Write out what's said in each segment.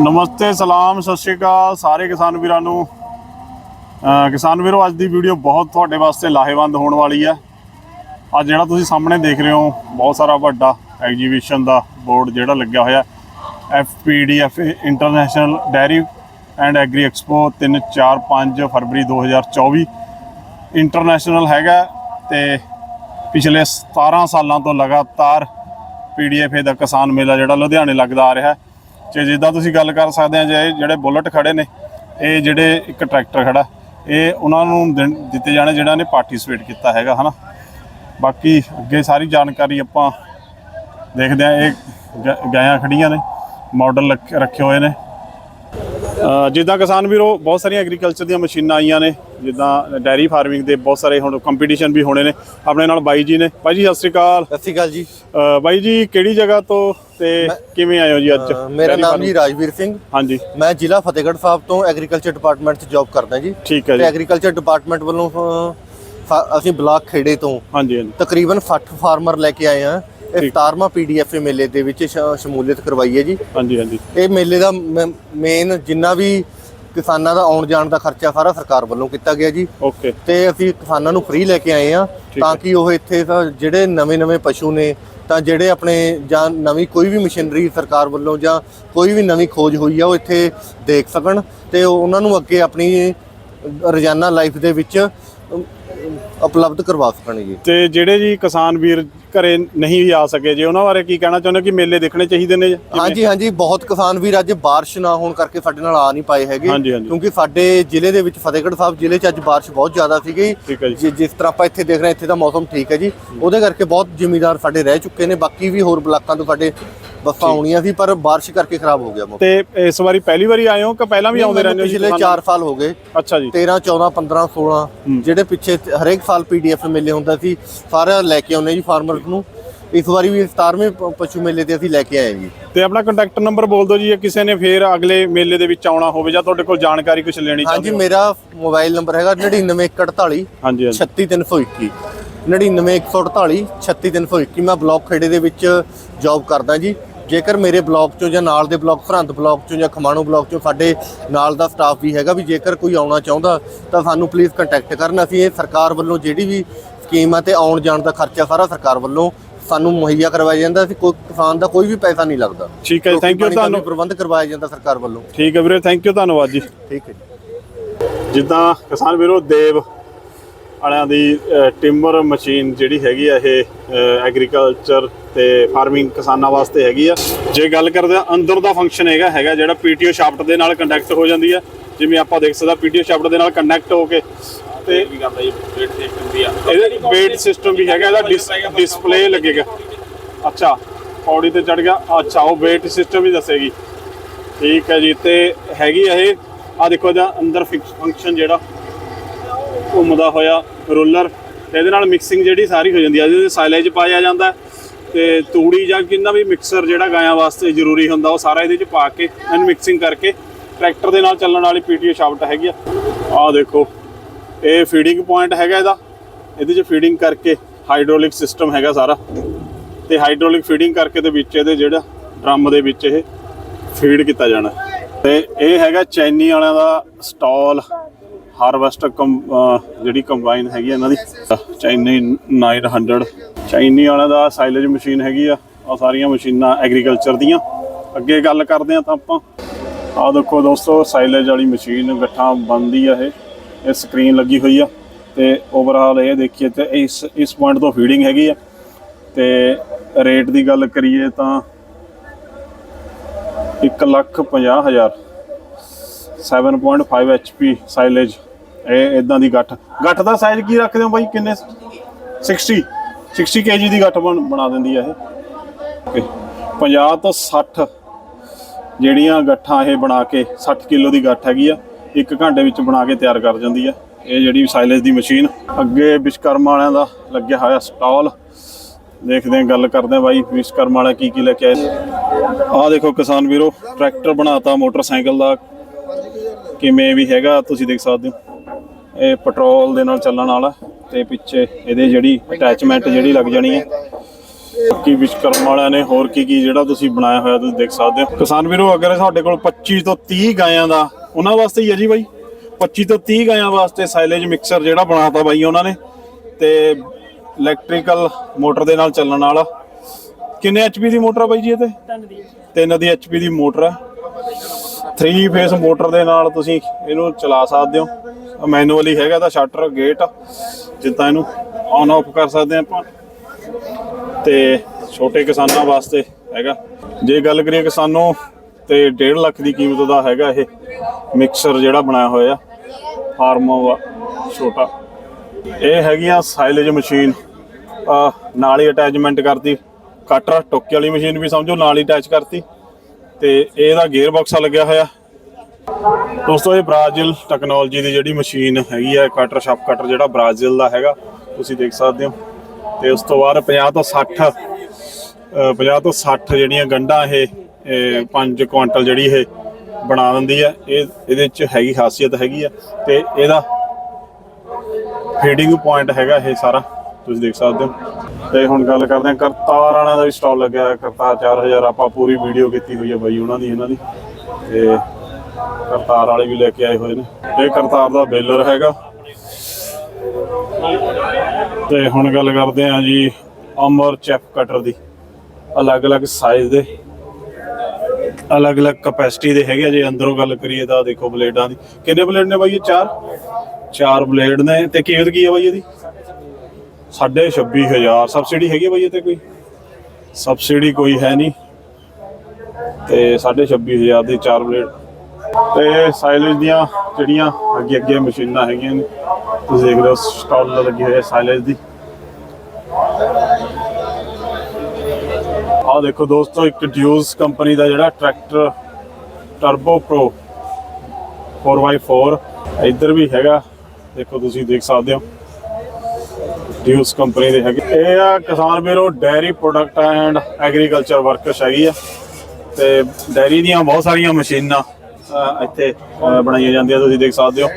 ਨਮਸਤੇ, ਸਲਾਮ, ਸਤਿ ਸ਼੍ਰੀ ਅਕਾਲ ਸਾਰੇ ਕਿਸਾਨ ਵੀਰਾਂ ਨੂੰ। ਕਿਸਾਨ ਵੀਰੋ, ਅੱਜ ਦੀ ਵੀਡੀਓ ਬਹੁਤ ਤੁਹਾਡੇ ਵਾਸਤੇ ਲਾਹੇਵੰਦ ਹੋਣ ਵਾਲੀ ਹੈ। ਅੱਜ ਜਿਹੜਾ ਤੁਸੀਂ ਸਾਹਮਣੇ ਦੇਖ ਰਹੇ ਹੋ, ਬਹੁਤ ਸਾਰਾ ਵੱਡਾ ਐਗਜੀਬਿਸ਼ਨ ਦਾ ਬੋਰਡ ਜਿਹੜਾ ਲੱਗਿਆ ਹੋਇਆ FPDF international dairy and agri expo 3 4 5 ਫਰਵਰੀ 2024 ਇੰਟਰਨੈਸ਼ਨਲ ਹੈਗਾ ਤੇ ਪਿਛਲੇ 17 ਸਾਲਾਂ ਤੋਂ ਲਗਾਤਾਰ ਪੀਡੀਐਫ ਦਾ ਕਿਸਾਨ ਮੇਲਾ ਜਿਹੜਾ ਲੁਧਿਆਣੇ ਲੱਗਦਾ ਆ ਰਿਹਾ ਹੈ। ਤੇ ਜਿੱਦਾਂ ਤੁਸੀਂ ਗੱਲ ਕਰ ਸਕਦੇ ਆ, ਜੇ ਜਿਹੜੇ ਬੁਲਟ ਖੜੇ ਨੇ, ਇਹ ਜਿਹੜੇ ਇੱਕ ਟਰੈਕਟਰ ਖੜਾ, ਇਹ ਉਹਨਾਂ ਨੂੰ ਦਿੱਤੇ ਜਾਣੇ ਜਿਹੜਾ ਨੇ ਪਾਰਟਿਸਿਪੇਟ ਕੀਤਾ ਹੈਗਾ, ਹਨਾ? ਬਾਕੀ ਅੱਗੇ ਸਾਰੀ ਜਾਣਕਾਰੀ ਆਪਾਂ ਦੇਖਦੇ ਆ, ਇਹ ਗ- ਗਾਇਆਂ ਖੜੀਆਂ ਨੇ ਮਾਡਲ ਰੱਖੇ ਹੋਏ ਨੇ। ਜਿੱਦਾਂ ਕਿਸਾਨ ਵੀਰੋ ਬਹੁਤ ਸਾਰੀਆਂ ਐਗਰੀਕਲਚਰ ਦੀਆਂ ਮਸ਼ੀਨਾਂ ਆਈਆਂ ਨੇ ਜਿੱਦਾਂ ਡੈਰੀ ਫਾਰਮਿੰਗ ਦੇ ਬਹੁਤ ਸਾਰੇ ਹੁਣ ਕੰਪੀਟੀਸ਼ਨ ਵੀ ਹੋਣੇ ਨੇ। ਆਪਣੇ ਨਾਲ ਬਾਈ ਜੀ ਨੇ। ਬਾਈ ਜੀ ਸਤਿ ਸ੍ਰੀ ਅਕਾਲ। ਸਤਿ ਸ਼੍ਰੀ ਅਕਾਲ ਜੀ। ਬਾਈ ਜੀ ਕਿਹੜੀ ਜਗ੍ਹਾ ਤੋਂ ਤੇ ਕਿਵੇਂ ਆਏ ਹੋ ਜੀ ਅੱਜ? ਮੇਰਾ ਨਾਮ? ਜੀ ਰਾਜਵੀਰ ਸਿੰਘ। ਹਾਂਜੀ। ਮੈਂ ਜ਼ਿਲ੍ਹਾ ਫਤਿਹਗੜ੍ਹ ਸਾਹਿਬ ਤੋਂ ਐਗਰੀਕਲਚਰ ਡਿਪਾਰਟਮੈਂਟ 'ਚ ਜੌਬ ਕਰਦਾ ਜੀ। ਠੀਕ ਹੈ ਤੇ ਜੀ ਐਗਰੀਕਲਚਰ ਡਿਪਾਰਟਮੈਂਟ ਵੱਲੋਂ ਅਸੀਂ ਬਲਾਕ ਖੇੜੇ ਤੋਂ ਹਾਂਜੀ ਹਾਂਜੀ। ਤਕਰੀਬਨ 60 ਫਾਰਮਰ ਲੈ ਕੇ ਆਏ ਹਾਂ। ਇਹ 17ਵਾਂ ਪੀਡੀਐਫ ਮੇਲੇ ਦੇ ਵਿੱਚ ਸ਼ਮੂਲੀਅਤ ਕਰਵਾਈ ਹੈ ਜੀ। ਹਾਂਜੀ ਹਾਂਜੀ। ਇਹ ਮੇਲੇ ਦਾ ਮੇਨ ਜਿੰਨਾ ਵੀ ਕਿਸਾਨਾਂ ਦਾ ਆਉਣ ਜਾਣ ਦਾ ਖਰਚਾ ਸਾਰਾ ਸਰਕਾਰ ਵੱਲੋਂ ਕੀਤਾ ਗਿਆ ਜੀ। ਓਕੇ। ਤੇ ਅਸੀਂ ਕਿਸਾਨਾਂ ਨੂੰ ਫ੍ਰੀ ਲੈ ਕੇ ਆਏ ਆ ਤਾਂ। ਕਿ ਉਹ ਇੱਥੇ ਜਿਹੜੇ ਨਵੇਂ-ਨਵੇਂ ਪਸ਼ੂ ਨੇ ਤਾਂ ਜਿਹੜੇ ਆਪਣੇ ਜਾਂ ਨਵੀਂ ਕੋਈ ਵੀ ਮਸ਼ੀਨਰੀ ਸਰਕਾਰ ਵੱਲੋਂ ਜਾਂ ਕੋਈ ਵੀ ਨਵੀਂ ਖੋਜ ਹੋਈ ਆ ਉਹ ਇੱਥੇ ਦੇਖ ਸਕਣ ਤੇ ਉਹ- ਉਹਨਾਂ ਨੂੰ ਅੱਗੇ ਆਪਣੀ ਰੋਜ਼ਾਨਾ ਲਾਈਫ ਦੇ ਵਿੱਚ ਉਪਲਬਧ ਕਰਵਾ ਸਕਣ ਜੀ। ਤੇ ਜਿਹੜੇ ਜੀ ਕਿਸਾਨ ਵੀਰ ਘਰੇ ਨਹੀਂ ਵੀ ਆ ਸਕੇ। ਜੇ ਉਹਨਾਂ ਬਾਰੇ ਕੀ ਕਹਿਣਾ ਚਾਹੁੰਦੇ ਹੋ ਕਿ ਮੇਲੇ ਦੇਖਣੇ ਚਾਹੀਦੇ ਨੇ ਜਿਵੇਂ- ਹਾਂਜੀ ਹਾਂਜੀ ਬਹੁਤ ਕਿਸਾਨ ਵੀਰ ਅੱਜ ਬਾਰਿਸ਼ ਨਾ ਹੋਣ ਕਰਕੇ ਸਾਡੇ ਨਾਲ ਆ ਨਹੀਂ ਪਾਏ ਹੈਗੇ। ਹਾਂਜੀ। ਕਿਉਂਕਿ ਸਾਡੇ ਜ਼ਿਲ੍ਹੇ ਦੇ ਵਿੱਚ ਫਤਿਹਗੜ੍ਹ ਸਾਹਿਬ ਜ਼ਿਲ੍ਹੇ 'ਚ ਅੱਜ ਬਾਰਿਸ਼ ਬਹੁਤ ਜ਼ਿਆਦਾ ਸੀਗੀ। ਠੀਕ ਹੈ ਜੀ। ਜਿ- ਜਿਸ ਤਰ੍ਹਾਂ ਆਪਾਂ ਇੱਥੇ ਦੇਖ ਰਹੇ ਹਾਂ ਇੱਥੇ ਦਾ ਮੌਸਮ ਠੀਕ ਹੈ ਜੀ। ਉਹਦੇ ਕਰਕੇ ਬਹੁਤ ਜ਼ਿਮੀਦਾਰ ਸਾਡੇ ਰਹਿ ਚੁੱਕੇ ਨੇ। ਬਾਕੀ ਵੀ ਹੋਰ ਬਲਾਕਾਂ ਤੋਂ ਸਾਡੇ ਬੱਸਾਂ ਆਉਣੀਆਂ ਸੀ ਪਰ ਬਾਰਿਸ਼ ਕਰਕੇ ਖਰਾਬ ਹੋ ਗਿਆ ਮੌਸਮ। ਤੇ ਇਸ ਵਾਰੀ ਪਹਿਲੀ ਵਾਰੀ ਆਏ ਹੋ ਕਿ ਪਹਿਲਾਂ ਵੀ ਆਉਂਦੇ ਰਹਿੰਦੇ ਹੋ ਜੀ ਪਿਛਲੇ ਕਿਸਾਨ? 4 ਸਾਲ ਹੋ ਗਏ। ਅੱਛਾ ਜੀ। 13 14 15 16 ਜਿਹੜੇ ਪਿੱਛੇ ਹਰੇਕ ਸਾਲ ਪੀਡੀਐਫ ਮੇਲੇ ਹੁੰਦਾ ਸੀ ਸਾਰਾ ਲੈ ਕੇ ਆਉਂਦੇ ਜੀ ਫਾਰਮਰਸ ਨੂੰ ਇਸ ਵਾਰੀ ਵੀ 17ਵੇਂ ਪ- ਪਸ਼ੂ ਮੇਲੇ ਤੇ ਅਸੀਂ ਲੈ ਕੇ ਆਏ ਜੀ। ਤੇ ਆਪਣਾ ਕੰਟੈਕਟ ਨੰਬਰ ਬੋਲ ਦਿਓ ਜੀ ਜੇ ਕਿਸੇ ਨੇ ਫੇਰ ਅਗਲੇ ਮੇਲੇ ਦੇ ਵਿੱਚ ਆਉਣਾ ਹੋਵੇ ਜਾਂ ਤੁਹਾਡੇ ਕੋਲ ਜਾਣਕਾਰੀ ਕੁਝ ਲੈਣੀ ਹਾਂਜੀ ਚਾਹੁੰਦੇ ਹੋ? ਮੇਰਾ ਮੋਬਾਈਲ ਨੰਬਰ ਹੈਗਾ 99148 ਹਾਂਜੀ ਹਾਂਜੀ। 36321 99148 36321 ਮੈਂ ਬਲਾਕ ਖੇੜੇ ਦੇ ਵਿੱਚ ਜੌਬ ਕਰਦਾ ਜੀ। ਜੇਕਰ ਮੇਰੇ ਬਲਾਕ ਚੋਂ ਜਾਂ ਨਾਲ ਦੇ ਬਲਾਕ ਸਰਹੰਦ ਬਲਾਕ ਚੋਂ ਜਾਂ ਖਮਾਣੋ ਬਲਾਕ ਚੋਂ ਸਾਡੇ ਨਾਲ ਦਾ ਸਟਾਫ ਵੀ ਹੈਗਾ ਵੀ ਜੇਕਰ ਕੋਈ ਆਉਣਾ ਚਾਹੁੰਦਾ ਤਾਂ ਸਾਨੂੰ ਪਲੀਜ਼ ਕੰਟੈਕਟ ਕਰਨ। ਅਸੀਂ ਇਹ ਸਰਕਾਰ ਵੱਲੋਂ ਜਿਹੜੀ ਵੀ ਸਕੀਮ ਆ ਤੇ ਆਉਣ ਜਾਣ ਦਾ ਖਰਚਾ ਸਾਰਾ ਸਰਕਾਰ ਵੱਲੋਂ ਸਾਨੂੰ ਮੁਹੱਈਆ ਕਰਵਾਇਆ ਜਾਂਦਾ ਅਸੀਂ ਕੋਈ ਕਿਸਾਨ ਦਾ ਕੋਈ ਵੀ ਪੈਸਾ ਨਹੀਂ ਲੱਗਦਾ। ਠੀਕ ਹੈ ਥੈਂਕ ਯੂ ਤੁਹਾਨੂੰ। ਪ੍ਰਬੰਧ ਕਰਵਾਇਆ ਜਾਂਦਾ ਸਰਕਾਰ ਵੱਲੋਂ। ਠੀਕ ਹੈ ਵੀਰੇ ਥੈਂਕ ਯੂ ਧੰਨਵਾਦ ਜੀ। ਠੀਕ ਹੈ ਜਿੱਦਾਂ ਕਿਸਾਨ ਵੀਰੋ ਦੇਵ ਵਾਲਿਆਂ ਦੀ ਟਿੰਬਰ ਮਸ਼ੀਨ ਜਿਹੜੀ ਹੈਗੀ ਆ ਇਹ ਐਗਰੀਕਲਚਰ ਤੇ ਫਾਰਮਿੰਗ ਕਿਸਾਨਾਂ ਵਾਸਤੇ ਹੈਗੀ ਆ। ਜੇ ਗੱਲ ਕਰਦੇ ਆ ਅੰਦਰ ਦਾ ਫੰਕਸ਼ਨ ਹੈਗਾ ਹੈਗਾ ਜਿਹੜਾ ਪੀਟੀਓ ਸ਼ਾਫਟ ਦੇ ਨਾਲ ਕੰਡਕਟ ਹੋ ਜਾਂਦੀ ਆ। ਜਿਵੇਂ ਆਪਾਂ ਦੇਖ ਸਕਦਾ ਪੀਟੀਓ ਸ਼ਾਫਟ ਦੇ ਨਾਲ ਕਨੈਕਟ ਹੋ ਕੇ ਤੇ ਵੀ ਕਰਦਾ ਜੀ ਵੇਟ ਸਿਸਟਮ ਵੀ ਆ। ਇਹਦੇ ਵੇਟ ਸਿਸਟਮ ਵੀ ਹੈਗਾ ਇਹਦਾ ਡਿਸਪਲੇ ਲੱਗੇਗਾ। ਅੱਛਾ ਪੌੜੀ ਤੇ ਚੜ ਗਿਆ। ਅੱਛਾ ਉਹ ਵੇਟ ਸਿਸਟਮ ਵੀ ਦੱਸੇਗੀ। ਠੀਕ ਹੈ ਜੀ ਤੇ ਹੈਗੀ ਆ ਇਹ। ਆ ਦੇਖੋ ਇਹਦਾ ਅੰਦਰ ਫੰਕਸ਼ਨ ਜਿਹੜਾ ਘੁੰਮਦਾ ਹੋਇਆ ਰੋਲਰ। ਇਹਦੇ ਨਾਲ ਮਿਕਸਿੰਗ ਜਿਹੜੀ ਸਾਰੀ ਹੋ ਜਾਂਦੀ ਹੈ ਇਹਦੇ ਸਾਈਲੇਜ ਪਾਇਆ ਜਾਂਦਾ ਤੇ ਤੂੜੀ ਜਾਂ ਕਿੰਨਾ ਵੀ ਮਿਕਸਰ ਜਿਹੜਾ ਗਾਇਆਂ ਵਾਸਤੇ ਜ਼ਰੂਰੀ ਹੁੰਦਾ ਉਹ ਸਾਰਾ ਇਹਦੇ ਚ ਪਾ ਕੇ ਇਹਨੂੰ ਮਿਕਸਿੰਗ ਕਰਕੇ ਟਰੈਕਟਰ ਦੇ ਨਾਲ ਚੱਲਣ ਵਾਲੀ ਪੀਟੀਓ ਸ਼ਾਫਟ ਹੈਗੀ ਆ। ਆਹ ਦੇਖੋ। ਇਹ ਫੀਡਿੰਗ ਪੁਆਇੰਟ ਹੈਗਾ ਇਹਦਾ। ਇਹਦੇ ਚ ਫੀਡਿੰਗ ਕਰਕੇ ਹਾਈਡ੍ਰੋਲਿਕ ਸਿਸਟਮ ਹੈਗਾ ਸਾਰਾ। ਤੇ ਹਾਈਡ੍ਰੋਲਿਕ ਫੀਡਿੰਗ ਕਰਕੇ ਤੇ ਵਿੱਚ ਇਹਦੇ ਜਿਹੜਾ ਡਰਮ ਦੇ ਵਿੱਚ ਇਹ ਫੀਡ ਕੀਤਾ ਜਾਣਾ। ਤੇ ਇਹ ਹੈਗਾ ਚੈਨੀ ਵਾਲਿਆਂ ਦਾ ਸਟਾਲ ਹਾਰਵੈਸਟ ਜਿਹੜੀ ਕੰਬਾਈਨ ਹੈਗੀ ਇਹਨਾਂ ਦੀ। ਚੈਨੀ 900 ਚਾਈਨੀ ਵਾਲਿਆਂ ਦਾ ਸਾਈਲੇਜ ਮਸ਼ੀਨ ਹੈਗੀ ਆ ਆ ਸਾਰੀਆਂ ਮਸ਼ੀਨਾਂ ਐਗਰੀਕਲਚਰ ਦੀਆਂ। ਅੱਗੇ ਗੱਲ ਕਰਦੇ ਆ ਤਾਂ ਆਪਾਂ। ਆ ਦੇਖੋ ਦੋਸਤੋ ਸਾਈਲੇਜ ਵਾਲੀ ਮਸ਼ੀਨ ਗੱਠਾਂ ਬੰਦੀ ਆ ਇਹ। ਇਹ ਸਕਰੀਨ ਲੱਗੀ ਹੋਈ ਆ ਤੇ ਓਵਰਆਲ ਇਹ ਦੇਖੀਏ ਤੇ ਇਸ ਇਸ ਪੁਆਇੰਟ ਤੋਂ ਫੀਡਿੰਗ ਹੈਗੀ ਆ। ਤੇ ਰੇਟ ਦੀ ਗੱਲ ਕਰੀਏ ਤਾਂ 1 ਲੱਖ 50 ਹਜ਼ਾਰ 7.5 HP ਸਾਈਲੇਜ ਇਹ ਇਦਾਂ ਦੀ ਗੱਠ। ਗੱਠ ਦਾ ਸਾਈਜ਼ ਕੀ ਰੱਖਦੇ ਹੋ ਬਾਈ? ਕਿੰਨੇ? 60 60 kg ਦੀ ਗੱਠ ਬਣ- ਬਣਾ ਦਿੰਦੀ ਆ ਇਹ। Okay, 50 ਤੋਂ 60 ਜਿਹੜੀਆਂ ਗੱਠਾਂ ਇਹ ਬਣਾ ਕੇ 60 ਕਿਲੋ ਦੀ ਗੱਠ ਹੈਗੀ ਆ। ਇੱਕ ਘੰਟੇ ਵਿੱਚ ਬਣਾ ਕੇ ਤਿਆਰ ਕਰ ਜਾਂਦੀ ਹੈ। ਇਹ ਜਿਹੜੀ ਸਾਈਲੇਜ ਦੀ ਮਸ਼ੀਨ ਅੱਗੇ ਵਿਸ਼ਕਰਮਾ ਵਾਲਿਆਂ ਦਾ ਲੱਗਿਆ ਹੋਇਆ ਸਟਾਲ। ਦੇਖਦੇ ਹਾਂ, ਗੱਲ ਕਰਦੇ ਹਾਂ ਬਾਈ ਵਿਸ਼ਕਰਮਾ ਵਾਲਾ ਕੀ ਕੀ ਲੈ ਕੇ ਆਏ ਆਹ ਦੇਖੋ ਕਿਸਾਨ ਵੀਰੋ, ਟਰੈਕਟਰ ਬਣਾਤਾ, ਮੋਟਰਸਾਈਕਲ ਦਾ। ਕਿਵੇਂ ਵੀ ਹੈਗਾ, ਤੁਸੀਂ ਦੇਖ ਸਕਦੇ ਹੋ। ਇਹ ਪੈਟਰੋਲ ਦੇ ਨਾਲ ਚੱਲਣ ਵਾਲਾ ਤੇ ਪਿੱਛੇ ਇਹਦੇ ਜਿਹੜੀ ਅਟੈਚਮੈਂਟ ਜਿਹੜੀ ਲੱਗ ਜਾਣੀ ਹੈ। ਕੀ ਵਿਸ਼ਕਰਮ ਵਾਲਿਆਂ ਨੇ ਹੋਰ ਕੀ ਕੀ ਜਿਹੜਾ ਤੁਸੀਂ ਬਣਾਇਆ ਹੋਇਆ ਤੁਸੀਂ ਦੇਖ ਸਕਦੇ ਹੋ। ਕਿਸਾਨ ਵੀਰੋ, ਅਗਰ ਸਾਡੇ ਕੋਲ 25 ਤੋਂ 30 ਗਾਇਆਂ ਦਾ ਉਹਨਾਂ ਵਾਸਤੇ ਹੀ ਹੈ ਜੀ ਬਾਈ। 25 ਤੋਂ 30 ਗਾਇਆਂ ਵਾਸਤੇ ਸਾਈਲੇਜ ਮਿਕਸਰ ਜਿਹੜਾ ਬਣਾਤਾ ਬਾਈ ਉਹਨਾਂ ਨੇ ਤੇ ਇਲੈਕਟ੍ਰੀਕਲ ਮੋਟਰ ਦੇ ਨਾਲ ਚੱਲਣ ਵਾਲਾ। ਕਿੰਨੇ ਐਚਪੀ ਦੀ ਮੋਟਰ ਆ ਬਾਈ ਜੀ ਇਹ ਤੇ? ਤਿੰਨ ਦੀ। ਐਚਪੀ ਦੀ ਮੋਟਰ ਹੈ 3 ਫੇਸ ਮੋਟਰ ਦੇ ਨਾਲ ਤੁਸੀਂ ਇਹਨੂੰ ਚਲਾ ਸਕਦੇ ਹੋ। ਮੈਨੂਅਲੀ ਹੈਗਾ ਤਾਂ ਸ਼ਟਰ ਗੇਟ ਜਿੱਦਾਂ ਇਹਨੂੰ ਆਨ ਆਫ ਕਰ ਸਕਦੇ ਆਪਾਂ। ਤੇ ਛੋਟੇ ਕਿਸਾਨਾਂ ਵਾਸਤੇ ਹੈਗਾ। ਜੇ ਗੱਲ ਕਰੀਏ ਕਿਸਾਨੋਂ ਤੇ 1.5 ਲੱਖ ਦੀ ਕੀਮਤ ਦਾ ਹੈਗਾ ਇਹ ਮਿਕਸਰ ਜਿਹੜਾ ਬਣਾਇਆ ਹੋਇਆ ਫਾਰਮ ਛੋਟਾ। ਇਹ ਹੈਗੀਆਂ ਸਾਈਲੇਜ ਮਸ਼ੀਨ ਨਾਲ ਹੀ ਅਟੈਚਮੈਂਟ ਕਰਤੀ। ਕਟਰ ਟੋਕੇ ਵਾਲੀ ਮਸ਼ੀਨ ਵੀ ਸਮਝੋ ਨਾਲ ਹੀ ਅਟੈਚ ਕਰਤੀ। ਤੇ ਇਹਦਾ ਗੇਅਰ ਬਾਕਸ ਲੱਗਿਆ ਹੋਇਆ। ਦੋਸਤੋ ਇਹ ਬ੍ਰਾਜ਼ਿਲ ਟੈਕਨੋਲੋਜੀ ਦੀ ਜਿਹੜੀ ਮਸ਼ੀਨ ਹੈਗੀ ਹੈ ਕਟਰ ਸ਼ਾਪ ਕਟਰ ਜਿਹੜਾ ਬ੍ਰਾਜ਼ਿਲ ਦਾ ਹੈਗਾ ਤੁਸੀਂ ਦੇਖ ਸਕਦੇ ਹੋ। ਤੇ ਉਸ ਤੋਂ ਬਾਅਦ 50 ਤੋਂ 60 ਅ, 50 ਤੋਂ 60 ਜਿਹੜੀਆਂ ਗੰਢਾਂ ਇਹ 5 ਕੁਇੰਟਲ ਜਿਹੜੀ ਇਹ ਬਣਾ ਦਿੰਦੀ ਹੈ ਇਹ ਇਹਦੇ ਚ ਹੈਗੀ ਖਾਸੀਅਤ ਹੈਗੀ ਆ ਤੇ ਇਹਦਾ ਫੀਡਿੰਗ ਪੁਆਇੰਟ ਹੈਗਾ ਇਹ ਸਾਰਾ, ਤੁਸੀਂ ਦੇਖ ਸਕਦੇ ਹੋ। ਤੇ ਹੁਣ ਗੱਲ ਕਰਦੇ ਹਾਂ ਕਰਤਾਰ ਵਾਲਿਆਂ ਦਾ ਵੀ ਸਟਾਲ ਲੱਗਿਆ ਹੈ ਕਰਤਾਰ 4000 ਆਪਾਂ ਪੂਰੀ ਵੀਡੀਓ ਕੀਤੀ ਹੋਈ ਹੈ ਬਾਈ ਉਹਨਾਂ ਦੀ, ਇਹਨਾਂ ਦੀ। ਤੇ ਕਰਤਾਰ ਵਾਲੇ ਵੀ ਲੈ ਕੇ ਆਏ ਹੋਏ ਨੇ। ਇਹ ਕਰਤਾਰ ਦਾ ਬੇਲਰ ਹੈਗਾ। ਤੇ ਹੁਣ ਗੱਲ ਕਰਦੇ ਹਾਂ ਜੀ ਅਮਰ ਚੈਪ ਕਟਰ ਦੀ, ਅਲੱਗ-ਅਲੱਗ ਸਾਈਜ਼ ਦੇ। ਅਲੱਗ-ਅਲੱਗ ਕਪੈਸਿਟੀ ਦੇ ਹੈਗੇ ਆ, ਜੇ ਅੰਦਰੋਂ ਗੱਲ ਕਰੀਏ ਤਾਂ ਦੇਖੋ ਬਲੇਡਾਂ ਦੀ। ਕਿੰਨੇ ਬਲੇਡ ਨੇ ਬਾਈ ਇਹ? ਚਾਰ? ਚਾਰ ਬਲੇਡ ਨੇ। ਤੇ ਕੀਮਤ ਕੀ ਹੈ ਬਾਈ ਇਹਦੀ? 26500 ਸਬਸਿਡੀ ਹੈਗੀ ਹੈ ਬਾਈ ਇਹ ਤੇ ਕੋਈ? ਸਬਸਿਡੀ ਕੋਈ ਹੈ ਨਹੀਂ। ਤੇ 26500 ਦੇ ਚਾਰ ਬਲੇਡ। ਤੇ ਸਾਇਲੇਜ ਦੀਆਂ ਜਿਹੜੀਆਂ ਅੱਗੇ ਅੱਗੇ ਮਸ਼ੀਨਾਂ ਹੈਗੀਆਂ ਨੇ ਤੁਸੀਂ ਦੇਖ ਰਹੇ ਹੋ ਸਟਾਲ ਲੱਗੀ ਹੋਈ ਹੈ ਸਾਈਲੇਜ ਦੀ। ਆਹ ਦੇਖੋ ਦੋਸਤੋ, ਇੱਕ ਡਿਊਸ ਕੰਪਨੀ ਦਾ ਜਿਹੜਾ ਟਰੈਕਟਰ ਟਰਬੋ ਪ੍ਰੋ 4x4 ਇੱਧਰ ਵੀ ਹੈਗਾ। ਦੇਖੋ ਤੁਸੀਂ ਦੇਖ ਸਕਦੇ ਹੋ। ਡਿਊਸ ਕੰਪਨੀ ਦੇ ਹੈਗੇ। ਇਹ ਆ ਕਿਸਾਨ ਵੀਰੋ dairy product and agriculture workers ਹੈਗੀ ਆ। ਤੇ ਡੈਰੀ ਦੀਆਂ ਬਹੁਤ ਸਾਰੀਆਂ ਮਸ਼ੀਨਾਂ ਇੱਥੇ ਬਣਾਈਆਂ ਜਾਂਦੀਆਂ, ਤੁਸੀਂ ਦੇਖ ਸਕਦੇ ਹੋ।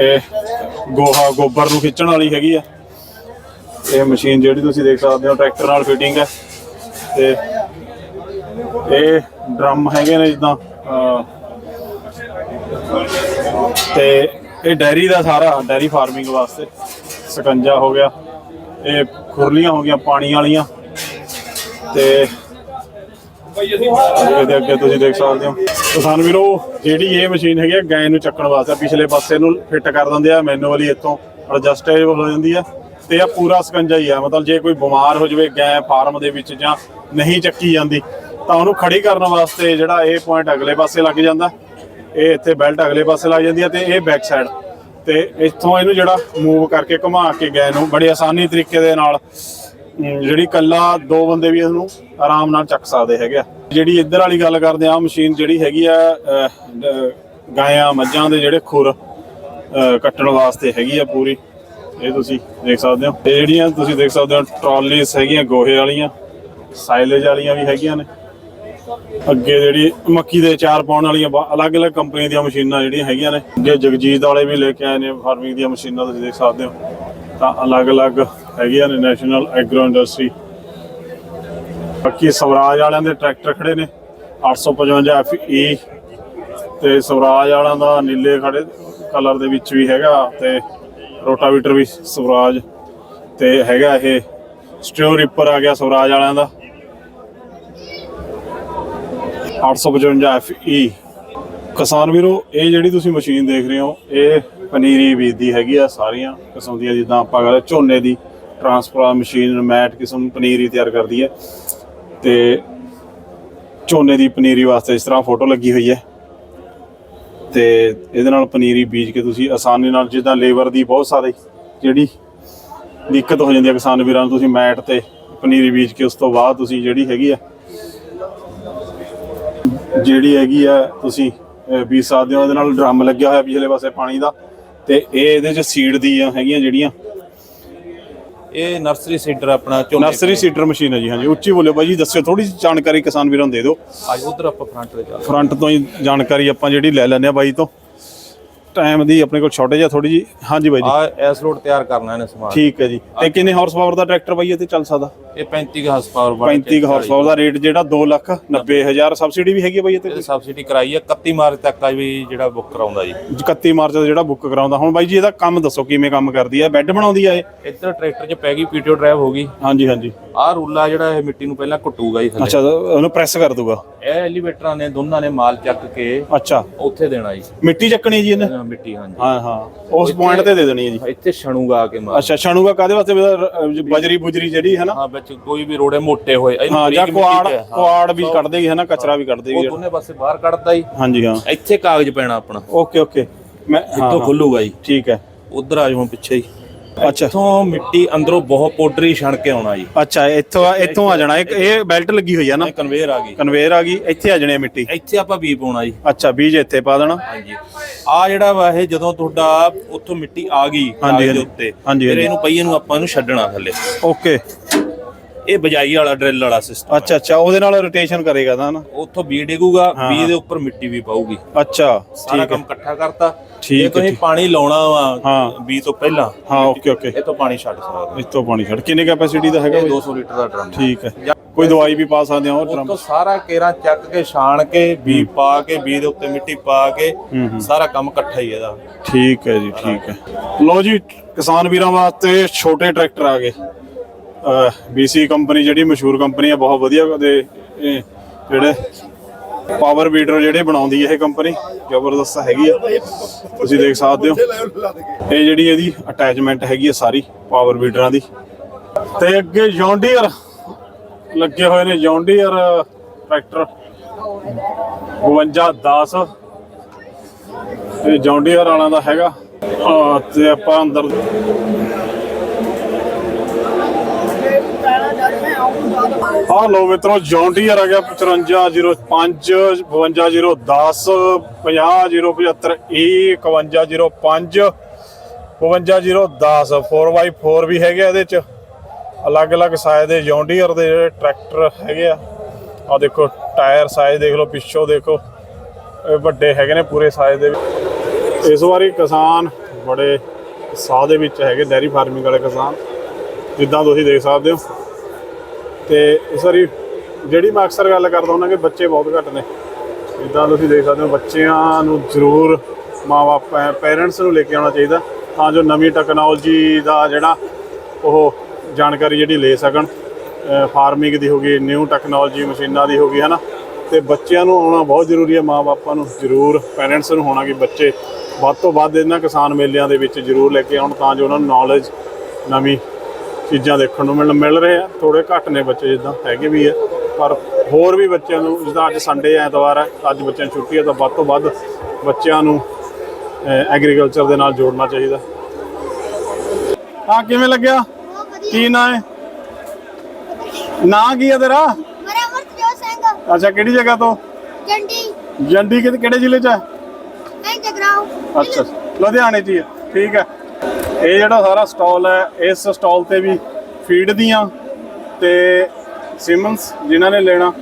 ਇਹ ਗੋਹਾ, ਗੋਬਰ ਨੂੰ ਖਿੱਚਣ ਵਾਲੀ ਹੈਗੀ ਆ। ਇਹ ਮਸ਼ੀਨ ਜਿਹੜੀ ਤੁਸੀਂ ਦੇਖ ਸਕਦੇ ਹੋ, ਟਰੈਕਟਰ ਨਾਲ ਫਿਟਿੰਗ ਹੈ। ਤੇ ਇਹ ਡਰਮ ਹੈਗੇ ਨੇ ਜਿੱਦਾਂ ਤੇ ਇਹ ਡੈਰੀ ਦਾ ਸਾਰਾ, ਡੈਰੀ ਫਾਰਮਿੰਗ ਵਾਸਤੇ ਸਕੰਜਾ ਹੋ ਗਿਆ, ਇਹ ਖੁਰਲੀਆਂ ਹੋ ਗਈਆਂ, ਪਾਣੀ ਵਾਲੀਆਂ, ਤੇ ਇਹਦੇ ਅੱਗੇ ਤੁਸੀਂ ਦੇਖ ਸਕਦੇ ਹੋ। ਕਿਸਾਨ ਵੀਰੋ, ਜਿਹੜੀ ਇਹ ਮਸ਼ੀਨ ਹੈਗੀ ਆ ਗਾਂ ਨੂੰ ਚੱਕਣ ਵਾਸਤੇ, ਪਿਛਲੇ ਪਾਸੇ ਨੂੰ ਫਿੱਟ ਕਰ ਦਿੰਦੇ ਆ, ਮੈਨੂਅਲੀ ਇੱਥੋਂ ਐਡਜਸਟੇਬਲ ਹੋ ਜਾਂਦੀ ਆ। ਤੇ ਇਹ ਪੂਰਾ ਸਕੰਜਾ ਹੀ ਆ। ਮਤਲਬ ਜੇ ਕੋਈ ਬਿਮਾਰ ਹੋ ਜਾਵੇ, ਗਾਂ, ਫਾਰਮ ਦੇ ਵਿੱਚ ਜਾਂ ਨਹੀਂ ਚੱਕੀ ਜਾਂਦੀ, ਤਾਂ ਉਹਨੂੰ ਖੜੀ ਕਰਨ ਵਾਸਤੇ ਜਿਹੜਾ ਇਹ ਪੁਆਇੰਟ ਅਗਲੇ ਪਾਸੇ ਲੱਗ ਜਾਂਦਾ। ਇਹ ਇੱਥੇ ਬੈਲਟ ਅਗਲੇ ਪਾਸੇ ਲੱਗ ਜਾਂਦੀ ਹੈ ਤੇ ਇਹ ਬੈਕ ਸਾਈਡ ਤੇ ਇੱਥੋਂ ਇਹਨੂੰ ਜਿਹੜਾ ਮੂਵ ਕਰਕੇ ਘੁਮਾ ਕੇ ਗਏ ਨੂੰ ਬੜੀ ਆਸਾਨੀ ਤਰੀਕੇ ਦੇ ਨਾਲ ਜਿਹੜੀ ਕੱਲਾ ਦੋ ਬੰਦੇ ਵੀ ਇਹਨੂੰ ਆਰਾਮ ਨਾਲ ਚੱਕ ਸਕਦੇ ਹੈਗੇ ਆ। ਜਿਹੜੀ ਇੱਧਰ ਵਾਲੀ ਗੱਲ ਕਰਦੇ ਆ ਮਸ਼ੀਨ ਜਿਹੜੀ ਹੈਗੀ ਆ ਗਾਇਆਂ, ਮੱਝਾਂ ਦੇ ਜਿਹੜੇ ਖੁਰ ਕੱਟਣ ਵਾਸਤੇ ਹੈਗੀ ਆ ਪੂਰੀ। ਇਹ ਤੁਸੀਂ ਦੇਖ ਸਕਦੇ ਹੋ। ਤੇ ਜਿਹੜੀਆਂ ਤੁਸੀਂ ਦੇਖ ਸਕਦੇ ਹੋ ਟਰਾਲੀਜ਼ ਹੈਗੀਆਂ, ਗੋਹੇ ਵਾਲੀਆਂ ਸਾਈਲੇਜ ਵਾਲੀਆਂ ਵੀ ਹੈਗੀਆਂ ਨੇ। ਅੱਗੇ ਜਿਹੜੀ ਮੱਕੀ ਦੇ ਚਾਰ ਪਾਉਣ ਵਾਲੀਆਂ ਅਲੱਗ-ਅਲੱਗ ਕੰਪਨੀ ਦੀਆਂ ਮਸ਼ੀਨਾਂ ਜਿਹੜੀਆਂ ਹੈਗੀਆਂ ਨੇ। ਅੱਗੇ ਜਗਜੀਤ ਵਾਲੇ ਵੀ ਲੈ ਕੇ ਆਏ ਨੇ, ਫਾਰਮਿੰਗ ਦੀਆਂ ਮਸ਼ੀਨਾਂ ਤੁਸੀਂ ਦੇਖ ਸਕਦੇ ਹੋ। ਤਾਂ ਅਲੱਗ-ਅਲੱਗ ਹੈਗੀਆਂ ਨੇ ਨੈਸ਼ਨਲ ਐਗਰੋ ਇੰਡਸਟਰੀ ਬਾਕੀ ਸਵਰਾਜ ਵਾਲਿਆਂ ਦੇ ਟਰੈਕਟਰ ਖੜੇ ਨੇ 855 FE ਤੇ ਸਵਰਾਜ ਵਾਲਿਆਂ ਦਾ ਨੀਲੇ ਖੜੇ ਕਲਰ ਦੇ ਵਿੱਚ ਵੀ ਹੈਗਾ ਤੇ ਰੋਟਾਵੀਟਰ ਵੀ ਸਵਰਾਜ ਤੇ ਹੈਗਾ ਇਹ ਸਟਿਓ ਰਿਪਰ ਆ ਗਿਆ ਸਵਰਾਜ ਵਾਲਿਆਂ ਦਾ। 855 FE ਕਿਸਾਨ ਵੀਰੋ, ਇਹ ਜਿਹੜੀ ਤੁਸੀਂ ਮਸ਼ੀਨ ਦੇਖ ਰਹੇ ਹੋ, ਇਹ ਪਨੀਰੀ ਬੀਜਦੀ ਹੈਗੀ ਆ ਸਾਰੀਆਂ ਕਿਸਮ ਦੀਆਂ, ਜਿੱਦਾਂ ਆਪਾਂ ਗੱਲ ਝੋਨੇ ਦੀ ਟਰਾਂਸਫਰ ਮਸ਼ੀਨ, ਮੈਟ ਕਿਸਮ ਪਨੀਰੀ ਤਿਆਰ ਕਰਦੀ ਹੈ। ਤੇ ਝੋਨੇ ਦੀ ਪਨੀਰੀ ਵਾਸਤੇ ਇਸ ਤਰ੍ਹਾਂ ਫੋਟੋ ਲੱਗੀ ਹੋਈ ਹੈ। ਤੇ ਇਹਦੇ ਨਾਲ ਪਨੀਰੀ ਬੀਜ ਕੇ ਤੁਸੀਂ ਆਸਾਨੀ ਨਾਲ ਜਿੱਦਾਂ ਲੇਬਰ ਦੀ ਬਹੁਤ ਸਾਰੀ ਜਿਹੜੀ ਦਿੱਕਤ ਹੋ ਜਾਂਦੀ ਹੈ ਕਿਸਾਨ ਵੀਰਾਂ ਨੂੰ, ਤੁਸੀਂ ਮੈਟ ਤੇ ਪਨੀਰੀ ਬੀਜ ਕੇ ਉਸ ਤੋਂ ਬਾਅਦ ਤੁਸੀਂ ਜਿਹੜੀ ਹੈਗੀ ਆ, ਜਿਹੜੀ ਹੈਗੀ ਆ ਤੁਸੀਂ ਬੀਜ ਸਕਦੇ ਹੋ। ਇਹਦੇ ਨਾਲ ਡਰਮ ਲੱਗਿਆ ਹੋਇਆ ਪਿਛਲੇ ਪਾਸੇ ਪਾਣੀ ਦਾ ਤੇ ਇਹ ਇਹਦੇ ਚ ਸੀਡ ਦੀਆਂ ਹੈਗੀਆਂ ਜਿਹੜੀਆਂ ਇਹ ਨਰਸਰੀ ਸੀਡਰ ਆਪਣਾ ਝੋਨੇ ਨਰਸਰੀ ਸੀਡਰ ਮਸ਼ੀਨ ਹੈ ਜੀ ਹਾਂਜੀ। ਉੱਚੀ ਬੋਲਿਓ ਬਾਈ ਜੀ ਦੱਸਿਓ ਥੋੜੀ ਜਿਹੀ ਜਾਣਕਾਰੀ ਕਿਸਾਨ ਵੀਰਾਂ ਨੂੰ ਦੇ ਦਿਓ। ਅੱਜ ਉਧਰ ਆਪਾਂ ਫਰੰਟ ਤੇ ਚੱਲ ਫਰੰਟ ਤੋਂ ਹੀ ਜਾਣਕਾਰੀ ਆਪਾਂ ਜਿਹੜੀ ਲੈ ਲੈਂਦੇ ਆ ਬਾਈ ਤੋਂ। ਟਾਈਮ ਦੀ ਆਪਣੇ ਕੋਲ ਛੋਟੇ ਜਿਹਾ ਥੋੜੀ ਜੀ ਹਾਂਜੀ ਬਾਈ ਜੀ। ਆ ਐਸ ਰੋਡ ਤਿਆਰ ਕਰਨਾ ਇਹਨੇ ਸਮਾਨ। ਠੀਕ ਹੈ ਜੀ। ਤੇ ਕਿੰਨੇ ਹਾਰਸ ਪਾਵਰ ਦਾ ਟਰੈਕਟਰ ਬਾਈ ਇਹ ਤੇ ਚੱਲ ਸਕਦਾ? ਇਹ 35 ਹਾਰਸ ਪਾਵਰ 35 ਹਾਰਸ ਪਾਵਰ ਦਾ ਰੇਟ ਜਿਹੜਾ 2 ਲੱਖ 90 ਹਜ਼ਾਰ ਸਬਸਿਡੀ ਵੀ ਹੈਗੀ ਆ ਬਾਈ ਇਹ ਤੇ ਸਬਸਿਡੀ ਕਰਾਈ ਹੈ 31 ਮਾਰਚ ਤੱਕ ਆ ਵੀ ਜਿਹੜਾ ਬੁੱਕ ਕਰਾਉਂਦਾ ਜੀ। 31 ਮਾਰਚ ਦਾ ਜਿਹੜਾ ਬੁੱਕ ਕਰਾਉਂਦਾ। ਹੁਣ ਬਾਈ ਜੀ ਇਹਦਾ ਕੰਮ ਦੱਸੋ ਕਿਵੇਂ ਕੰਮ ਕਰਦੀ ਹੈ ਬੈੱਡ ਬਣਾਉਂਦੀ ਆ ਇਹ? ਇੱਧਰ ਟਰੈਕਟਰ 'ਚ ਪੈ ਗਈ ਪੀਟੀਓ ਡਰਾਈਵ ਹੋ ਗਈ। ਹਾਂਜੀ ਹਾਂਜੀ। ਆਹ ਰੂਲਾ ਜਿਹੜਾ ਇਹ ਮਿੱਟੀ ਨੂੰ ਪਹਿਲਾਂ ਘਟੂਗਾ ਜੀ ਥੱਲੇ। ਅੱਛਾ ਉਹਨੂੰ ਪ੍ਰੈਸ ਕਰ ਦੂਗਾ। ਇਹ ਐਲੀਵੇਟਰਾਂ ਨੇ ਦੋਨਾਂ ਨੇ ਮਾਲ ਚੱਕ ਕੇ ਅੱਛਾ। ਉੱਥੇ ਦੇਣਾ ਜੀ। ਮਿੱਟੀ ਚੱਕਣੀ ਜੀ ਇਹਨੇ? ਮਿੱਟੀ ਹਾਂਜੀ। ਹਾਂ ਹਾਂ। ਉਸ ਪੁਆਇੰਟ ਤੇ ਦੇ ਦੇਣੀ ਹੈ ਜੀ। ਇੱਥੇ ਛਣੂਗਾ ਆ ਕੇ ਮਾਲ ਅੱਛਾ ਛਣੂਗਾ ਕਾਦੇ ਵਾਸਤੇ? ਵੀ ਅਹ, ਬਜਰੀ ਬੁਜਰੀ ਜਿਹੜੀ ਹੈ ਨਾ। ਹਾਂ ਵਿੱਚ ਕੋਈ ਵੀ ਰੋੜੇ ਮੋਟੇ ਹੋਏ ਇਹਨੂੰ ਹਾਂ ਜਾਂ ਬਰੀਕ ਮਿੱਟੀ ਕੁਆੜ ਹਾਂ। ਕੁਆੜ ਵੀ ਕੱਢ ਦੇਗੀ ਹੈ ਨਾ ਕਚਰਾ ਵੀ ਕੱਢ ਉਹ ਦੇਗੀ ਦੋਨੇ ਪਾਸੇ ਬਾਹਰ ਕੱਢਦਾ ਜੀ ਹਾਂਜੀ ਹਾਂ। ਇੱਥੇ ਕਾਗਜ਼ ਪੈਣਾ ਆਪਣਾ। Okay okay. ਮੈਂ ਹਾਂ ਇੱਥੋਂ ਹਾਂ, ਖੁੱਲੂਗਾ ਜੀ। ਠੀਕ ਹੈ। ਉਧਰ ਆ ਜਾਓ ਪਿੱਛੇ ਹੀ। ਅੱਛਾ। ਇੱਥੋਂ ਮਿੱਟੀ ਅੰਦਰੋਂ ਬਹੁਤ ਪਾਊਡਰੀ ਛਣ ਕੇ ਆਉਣਾ ਜੀ। ਅੱਛਾ ਇੱਥੋਂ ਆ- ਇੱਥੋਂ ਆ ਜਾਣਾ। ਇੱਕ ਇਹ ਬੈਲਟ ਲੱਗੀ ਹੋਈ ਆ ਨਾ? ਇਹ ਕਨਵੇਅਰ ਆ ਗਈ। ਕਨਵੇਅਰ ਆ ਗਈ। ਇੱਥੇ ਆ ਜਾਣੀ ਆ ਮਿੱਟੀ? ਇੱਥੇ ਆਪਾਂ ਬੀ ਪਾਉਣਾ ਜੀ। ਅੱਛਾ ਬੀਜ ਇੱਥੇ ਪਾ ਦੇਣਾ। ਹਾਂਜੀ। ਆ ਜਿਹੜਾ ਵਾ ਇਹ ਜਦੋਂ ਤੁਹਾਡਾ ਉੱਥੋਂ ਮਿੱਟੀ ਆ ਗਈ ਹਾਂਜੀ, ਦੇ ਹਾਂਜੀ। ਉੱਤੇ ਹਾਂਜੀ, ਫਿਰ ਹਾਂਜੀ। ਇਹਨੂੰ ਪਈਏ ਨੂੰ ਆਪਾਂ ਇਹਨੂੰ ਛੱਡਣਾ ਥੱਲੇ। ਓਕੇ। ਇਹ ਬਜਾਈ ਵਾਲਾ ਡਰਿਲ ਵਾਲਾ ਸਿਸਟਮ ਅੱਛਾ ਅੱਛਾ ਉਹਦੇ ਨਾਲ ਰੋਟੇਸ਼ਨ ਕਰੇਗਾ ਤਾਂ ਨਾ? ਉੱਥੋਂ ਬੀ ਡਿੱਗੂਗਾ। ਬੀ ਦੇ ਉੱਪਰ ਮਿੱਟੀ ਵੀ ਪਾਊਗੀ। ਅੱਛਾ ਸਾਰਾ ਕੰਮ ਇਕੱਠਾ ਕਰਤਾ। ਠੀਕ ਜੇ ਹੈ, ਤੁਸੀਂ। ਪਾਣੀ ਲਾਉਣਾ ਵਾ ਹਾਂ। ਬੀ ਤੋਂ ਪਹਿਲਾਂ ਹਾਂ ਓਕੇ ਓਕੇ। ਇਹ ਤੋਂ ਪਾਣੀ ਛੱਡ ਸਕਦੇ। ਇਸ ਤੋਂ ਪਾਣੀ ਛੱਡ। ਕਿੰਨੇ ਕੈਪੈਸਿਟੀ ਦਾ ਹੈਗਾ ਇਹ ਬਾਈ? 200 ਲੀਟਰ ਦਾ ਡਰਮ ਠੀਕ ਹੈ। ਕੋਈ ਦਵਾਈ ਵੀ ਪਾ ਸਕਦੇ ਆ ਉਹ ਡਰਮ ਤੋਂ ਸਾਰਾ ਕੇਰਾ ਚੱਕ ਕੇ ਛਾਣ ਕੇ ਬੀ ਪਾ ਕੇ ਬੀ ਦੇ ਉੱਤੇ ਮਿੱਟੀ ਪਾ ਕੇ ਸਾਰਾ ਕੰਮ ਇਕੱਠਾ ਹੀ ਇਹਦਾ। ਠੀਕ ਹੈ ਜੀ ਠੀਕ ਹੈ। ਲੋ ਜੀ ਕਿਸਾਨ ਵੀਰਾਂ ਵਾਸਤੇ ਛੋਟੇ ਟਰੈਕਟਰ ਆ ਗਏ। ਬੀਸੀ ਕੰਪਨੀ ਜਿਹੜੀ ਮਸ਼ਹੂਰ ਕੰਪਨੀ ਆ, ਬਹੁਤ ਵਧੀਆ ਦੇ ਇਹ ਜਿਹੜੇ ਪਾਵਰ ਬੀਟਰ ਜਿਹੜੇ ਬਣਾਉਂਦੀ ਹੈ ਇਹ ਕੰਪਨੀ ਜ਼ਬਰਦਸਤ ਹੈਗੀ ਆ। ਤੁਸੀਂ ਦੇਖ ਸਕਦੇ ਹੋ। ਇਹ ਜਿਹੜੀ ਇਹਦੀ ਅਟੈਚਮੈਂਟ ਹੈਗੀ ਆ ਸਾਰੀ ਪਾਵਰ ਬੀਟਰਾਂ ਦੀ। ਤੇ ਅੱਗੇ ਜੌਂਡੀਅਰ ਲੱਗੇ ਹੋਏ ਨੇ ਜੌਂਡੀਅਰ ਟਰੈਕਟਰ 5210 ਇਹ ਜੌਂਡੀਅਰ ਵਾਲਾਂ ਦਾ ਹੈਗਾ। ਆ ਤੇ ਆਪਾਂ ਅੰਦਰ ਆ ਲੋ ਮਿੱਤਰੋ ਜੌਂਡੀਅਰ ਆ ਗਿਆ 5505 52010 50075 E 5105 55010 4x4 ਵੀ ਹੈਗੇ ਆ ਇਹਦੇ ਚ। ਅਲੱਗ-ਅਲੱਗ ਸਾਈਜ਼ ਦੇ ਜੌਂਡੀਅਰ ਦੇ ਜਿਹੜੇ ਟਰੈਕਟਰ ਹੈਗੇ ਆ। ਆ ਦੇਖੋ ਟਾਇਰ ਸਾਈਜ਼ ਦੇਖ ਲਓ, ਪਿੱਛੋਂ ਦੇਖੋ। ਇਹ ਵੱਡੇ ਹੈਗੇ ਨੇ ਪੂਰੇ ਸਾਈਜ਼ ਦੇ ਇਸ ਵਾਰੀ ਕਿਸਾਨ ਬੜੇ ਸਾਹ ਦੇ ਵਿੱਚ ਹੈਗੇ ਡੈਰੀ ਫਾਰਮਿੰਗ ਵਾਲੇ ਕਿਸਾਨ। ਜਿੱਦਾਂ ਤੁਸੀਂ ਦੇਖ ਸਕਦੇ ਹੋ ਤੇ ਇਸ ਵਾਰੀ ਜਿਹੜੀ ਮੈਂ ਅਕਸਰ ਗੱਲ ਕਰਦਾ ਹੁੰਦਾ ਕਿ ਬੱਚੇ ਬਹੁਤ ਘੱਟ ਨੇ। ਜਿੱਦਾਂ ਤੁਸੀਂ ਦੇਖ ਸਕਦੇ ਹੋ, ਬੱਚਿਆਂ ਨੂੰ ਜ਼ਰੂਰ ਮਾਪੇ ਪੇਰੈਂਟਸ ਨੂੰ ਲੈ ਕੇ ਆਉਣਾ ਚਾਹੀਦਾ, ਤਾਂ ਜੋ ਨਵੀਂ ਟੈਕਨੋਲੋਜੀ ਦਾ ਜਿਹੜਾ ਉਹ ਜਾਣਕਾਰੀ ਜਿਹੜੀ ਲੈ ਸਕਣ। ਫਾਰਮਿੰਗ ਦੀ ਹੋਗੀ ਨਿਊ ਟੈਕਨੋਲੋਜੀ ਮਸ਼ੀਨਾਂ ਦੀ ਹੋਗੀ ਹਨਾ? ਤੇ ਬੱਚਿਆਂ ਨੂੰ ਆਉਣਾ ਬਹੁਤ ਜ਼ਰੂਰੀ ਹੈ ਮਾਪਿਆਂ ਨੂੰ ਜ਼ਰੂਰ ਪੇਰੈਂਟਸ ਨੂੰ ਹੋਣਾ ਕਿ ਬੱਚੇ ਵੱਧ ਤੋਂ ਵੱਧ ਇਹਨਾਂ ਕਿਸਾਨ ਮੇਲਿਆਂ ਦੇ ਵਿੱਚ ਜ਼ਰੂਰ ਲੈ ਕੇ ਆਉਣ, ਤਾਂ ਜੋ ਉਹਨਾਂ ਨੂੰ ਨੌਲੇਜ ਨਵੀਂ ਚੀਜ਼ਾਂ ਦੇਖਣ ਨੂੰ ਮਿਲ ਮਿਲ ਰਹੇ ਆ। ਥੋੜੇ ਘੱਟ ਨੇ ਬੱਚੇ ਜਿੱਦਾਂ ਹੈਗੇ ਵੀ ਆ ਪਰ ਹੋਰ ਵੀ ਬੱਚਿਆਂ ਨੂੰ ਜਿੱਦਾਂ ਅੱਜ ਸੰਡੇ ਐਤਵਾਰ ਹੈ ਅੱਜ ਬੱਚਿਆਂ ਨੂੰ ਛੁੱਟੀ ਹੈ ਤਾਂ ਵੱਧ ਤੋਂ ਵੱਧ ਬੱਚਿਆਂ ਨੂੰ ਐਗਰੀਕਲਚਰ ਦੇ ਨਾਲ ਜੋੜਨਾ ਚਾਹੀਦਾ। ਹਾਂ ਕਿਵੇਂ ਲੱਗਿਆ? ਕੀ ਨਾਂ ਹੈ? ਨਾਂ ਕੀ ਹੈ ਤੇਰਾ? ਮੇਰਾ ਅਮਰਜੋਤ ਸਿੰਘ। ਅੱਛਾ ਕਿਹੜੀ ਜਗ੍ਹਾ ਤੋਂ? ਜੰਡੀ। ਜੰਡੀ ਕਿਹੜੇ ਜ਼ਿਲ੍ਹੇ ਚ ਹੈ? ਮੈਂ ਜਗਰਾਉ। ਅੱਛਾ ਲੁਧਿਆਣੇ 'ਚ ਹੀ ਹੈ। ਠੀਕ ਹੈ। ਇਹ ਜਿਹੜਾ ਸਾਰਾ ਸਟਾਲ ਹੈ, ਇਸ ਸਟਾਲ ਤੇ ਵੀ ਫੀਡ ਦੀਆਂ ਤੇ ਸਿਮਨਸ ਜਿਨ੍ਹਾਂ ਨੇ ਲੈਣਾ,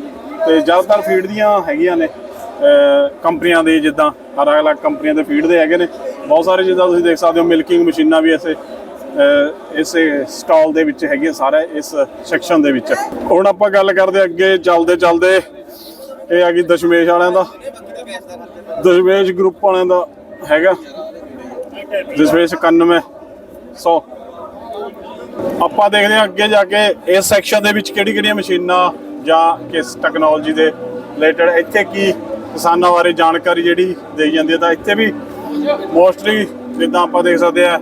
ਤੇ ਜ਼ਿਆਦਾਤਰ ਫੀਡ ਦੀਆਂ ਹੈਗੀਆਂ ਨੇ ਕੰਪਨੀਆਂ ਦੇ ਜਿੱਦਾਂ ਅਲੱਗ-ਅਲੱਗ ਕੰਪਨੀਆਂ ਦੇ ਫੀਡ ਦੇ ਹੈਗੇ ਨੇ। ਬਹੁਤ ਸਾਰੇ ਜਿੱਦਾਂ ਤੁਸੀਂ ਦੇਖ ਸਕਦੇ ਹੋ ਮਿਲਕਿੰਗ ਮਸ਼ੀਨਾਂ ਵੀ ਐਸੇ ਅਹ, ਇਸੇ ਸਟਾਲ ਦੇ ਵਿੱਚ ਹੈਗੀਆਂ ਸਾਰੇ ਇਸ ਸੈਕਸ਼ਨ ਦੇ ਵਿੱਚ। ਹੁਣ ਆਪਾਂ ਗੱਲ ਕਰਦੇ ਅੱਗੇ ਚੱਲਦੇ ਚੱਲਦੇ, ਇਹ ਆ ਗਈ ਦਸ਼ਮੇਸ਼ ਵਾਲਿਆਂ ਦਾ। ਦਸ਼ਮੇਸ਼ ਗਰੁੱਪ ਵਾਲਿਆਂ ਦਾ ਹੈਗਾ। ਦਸ਼ਮੇਸ਼ 91 ਸੋ ਆਪਾਂ ਦੇਖਦੇ ਹਾਂ ਅੱਗੇ ਜਾ ਕੇ ਇਸ ਸੈਕਸ਼ਨ ਦੇ ਵਿੱਚ ਕਿਹੜੀ ਕਿਹੜੀਆਂ ਮਸ਼ੀਨਾਂ ਜਾਂ ਕਿਸ ਟੈਕਨੋਲੋਜੀ ਦੇ ਰਿਲੇਟਡ ਇੱਥੇ ਕੀ ਕਿਸਾਨਾਂ ਬਾਰੇ ਜਾਣਕਾਰੀ ਜਿਹੜੀ ਦੇਈ ਜਾਂਦੀ ਹੈ ਤਾਂ ਇੱਥੇ ਵੀ ਮੋਸਟਲੀ ਜਿੱਦਾਂ ਆਪਾਂ ਦੇਖ ਸਕਦੇ ਆ